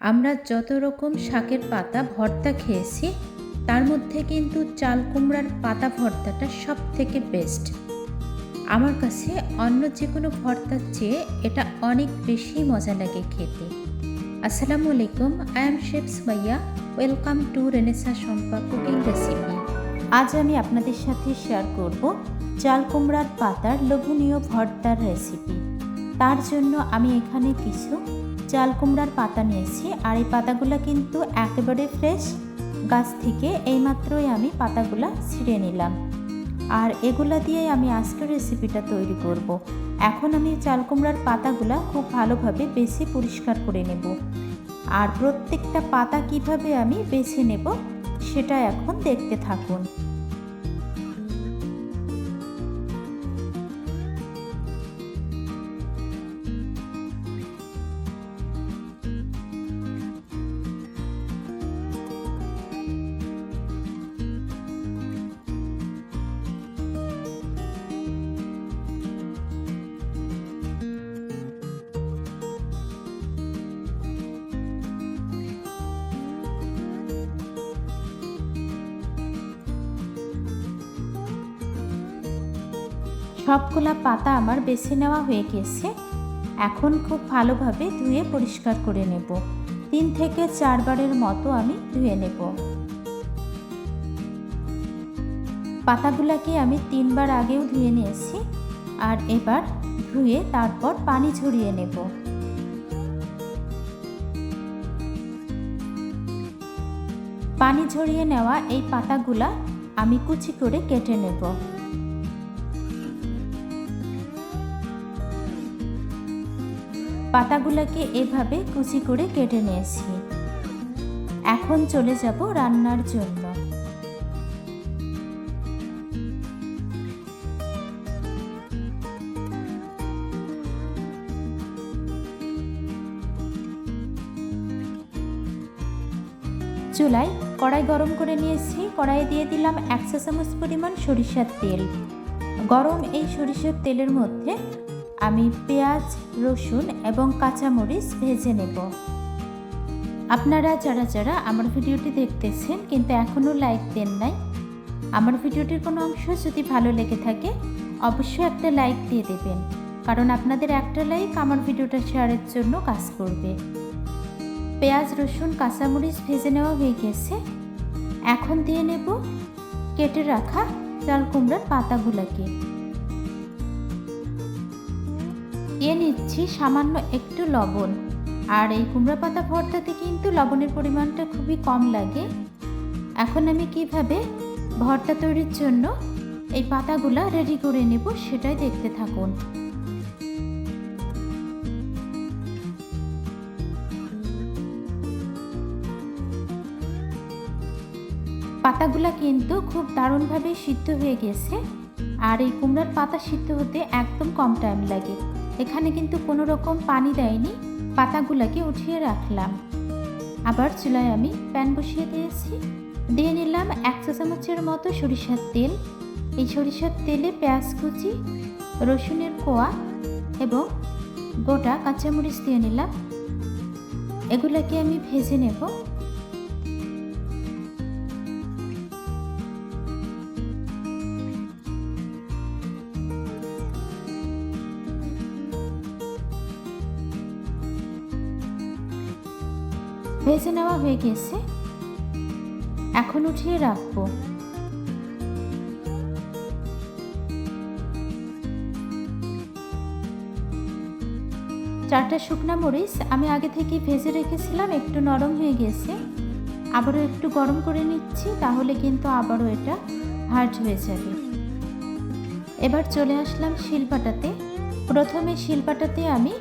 আমরা যত রকম শাকের পাতা ভর্তা খেয়েছি, তার মধ্যে কিন্তু চাল কুমড়ার পাতা ভর্তাটা সব থেকে বেস্ট আমার কাছে অন্য যে কোনো ভর্তার চেয়ে এটা অনেক বেশি মজা লাগে খেতে। আসসালামু আলাইকুম I am chef Sumaiya welcome to Renesa Sampa cooking recipe আজ আমি আপনাদের সাথে শেয়ার করব চাল কুমড়ার পাতার লোভনীয় ভর্তার রেসিপি তার জন্য আমি এখানে কিছু চাল কুমড়ার পাতা নিয়েছি আর এই পাতাগুলো কিন্তু একেবারে ফ্রেশ গাছ থেকে এইমাত্রই আমি পাতাগুলো ছিঁড়ে নিলাম। আর এগুলা দিয়ে আমি আজকের রেসিপিটা তৈরি করব। এখন আমি চাল কুমড়ার পাতাগুলা খুব ভালোভাবে বেছে পরিষ্কার করে নেব। আর প্রত্যেকটা পাতা কীভাবে আমি বেছে নেব, সেটা এখন দেখতে থাকুন। সবগুলা পাতা আমার বেছে নেওয়া হয়ে গেছে। এখন খুব ভালোভাবে ধুয়ে পরিষ্কার করে নেব। তিন থেকে চারবারের মতো আমি ধুয়ে নেব। পাতাগুলাকে আমি তিনবার আগেও ধুয়ে নিয়েছি। আর এবার ধুয়ে তারপর পানি ঝরিয়ে নেব। পানি ঝরিয়ে নেওয়া এই পাতাগুলা আমি কুচি করে কেটে নেব। পাতাগুলোকে এভাবে কুচি করে কেটে নিয়েছি। এখন চলে যাব রান্নার জন্য। চুলায় কড়াই গরম করে নিয়েছি। কড়াইয়ে দিয়ে দিলাম একশো চামচ পরিমাণ সরিষার তেল। গরম এই সরিষার তেলের মধ্যে আমি পেঁয়াজ, রসুন এবং কাঁচামরিচ ভেজে নেব। আপনারা যারা যারা আমার ভিডিওটি দেখতেছেন কিন্তু এখনও লাইক দেন নাই, আমার ভিডিওটির কোনো অংশ যদি ভালো লেগে থাকে, অবশ্যই একটা লাইক দিয়ে দেবেন, কারণ আপনাদের একটা লাইক আমার ভিডিওটা শেয়ারের জন্য কাজ করবে। পেঁয়াজ, রসুন, কাঁচামরিচ ভেজে নেওয়া হয়ে গেছে। এখন দিয়ে নেব, কেটে রাখা চাল কুমড়ার পাতাগুলোকে। দিয়ে নিচ্ছি সামান্য একটু লবণ। আর এই কুমড়া পাতা ভর্তাতে কিন্তু লবণের পরিমাণটা খুবই কম লাগে। এখন আমি কীভাবে ভর্তা তৈরির জন্য এই পাতাগুলা রেডি করে নেব সেটাই দেখতে থাকুন। পাতাগুলা কিন্তু খুব দারুণভাবে সিদ্ধ হয়ে গেছে। আর এই কুমড়ার পাতা সিদ্ধ হতে একদম কম টাইম লাগে। এখানে কিন্তু কোনো রকম পানি দেয়নি, পাতাগুলোকে উঠিয়ে রাখলাম। আবার চুলায় আমি প্যান বসিয়ে দিয়েছি। দিয়ে নিলাম একশো চামচের মতো সরিষার তেল। এই সরিষার তেলে পেঁয়াজ কুচি, রসুনের কোয়া এবং গোটা কাঁচামরিচ দিয়ে নিলাম। এগুলোকে আমি ভেজে নেব। ভেজে নেওয়া হয়ে গেছে। এখন উঠিয়ে রাখব। চারটা শুকনা মরিচ আমি আগে থেকে ভেজে রেখেছিলাম, একটু নরম হয়ে গেছে। আবারও একটু গরম করে নিচ্ছি, তাহলে কিন্তু আবারও এটা হার্ড হয়ে যাবে। এবার চলে আসলাম শিলপাটাতে। প্রথমে শিলপাটাতে আমি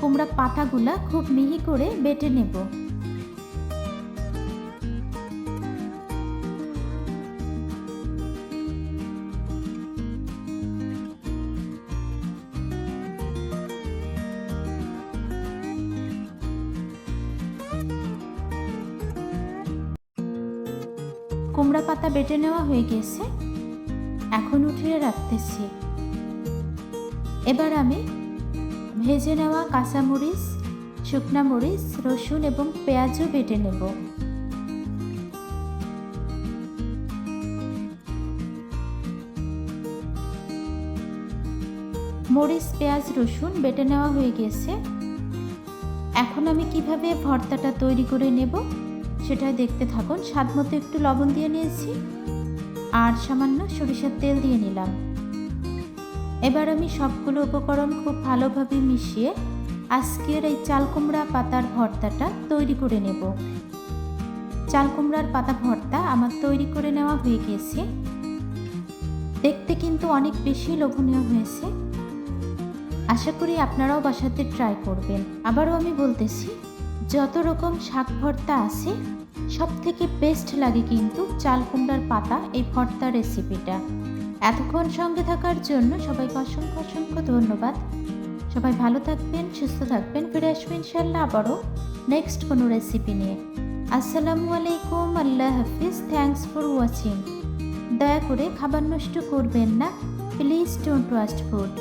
কুমড়া পাতাগুলা খুব মিহি করে বেটে নেব। কুমড়া পাতা বেটে নেওয়া হয়ে গেছে। এখন উঠিয়ে রাখতেছি। এবার আমি ভেজে নেওয়া কাঁচামরিচ শুকনা মরিচ, রসুন এবং পেঁয়াজও বেটে নেব। মরিচ, পেঁয়াজ, রসুন বেটে নেওয়া হয়ে গেছে। এখন আমি কীভাবে ভর্তাটা তৈরি করে নেব? সেটাই দেখতে থাকুন। স্বাদ মতো একটু লবণ দিয়ে নিয়েছি। আর সামান্য সরিষার তেল দিয়ে নিলাম। এবার আমি সবগুলো উপকরণ খুব ভালোভাবে মিশিয়ে আজকের এই চাল কুমড়া পাতার ভর্তাটা তৈরি করে নেব। চাল কুমড়ার পাতা ভর্তা আমার তৈরি করে নেওয়া হয়ে গিয়েছে দেখতে কিন্তু অনেক বেশি লোভনীয় হয়েছে। আশা করি আপনারাও বাসাতে ট্রাই করবেন। আবারও আমি বলতেছি যত রকম শাক ভর্তা আছে সব থেকে বেস্ট লাগে কিন্তু চাল কুমড়ার পাতা এই ভর্তা রেসিপিটা এতক্ষণ সঙ্গে থাকার জন্য সবাইকে অসংখ্য অসংখ্য ধন্যবাদ। সবাই ভালো থাকবেন, সুস্থ থাকবেন, ফিরে আসবেন ইনশাল্লাহ আবারও নেক্সট কোনো রেসিপি নিয়ে। আসসালামু আলাইকুম, আল্লাহ হাফিজ থ্যাংকস ফর ওয়াচিং দয়া করে খাবার নষ্ট করবেন না প্লিজ ডোন্ট ওয়াস্ট ফুড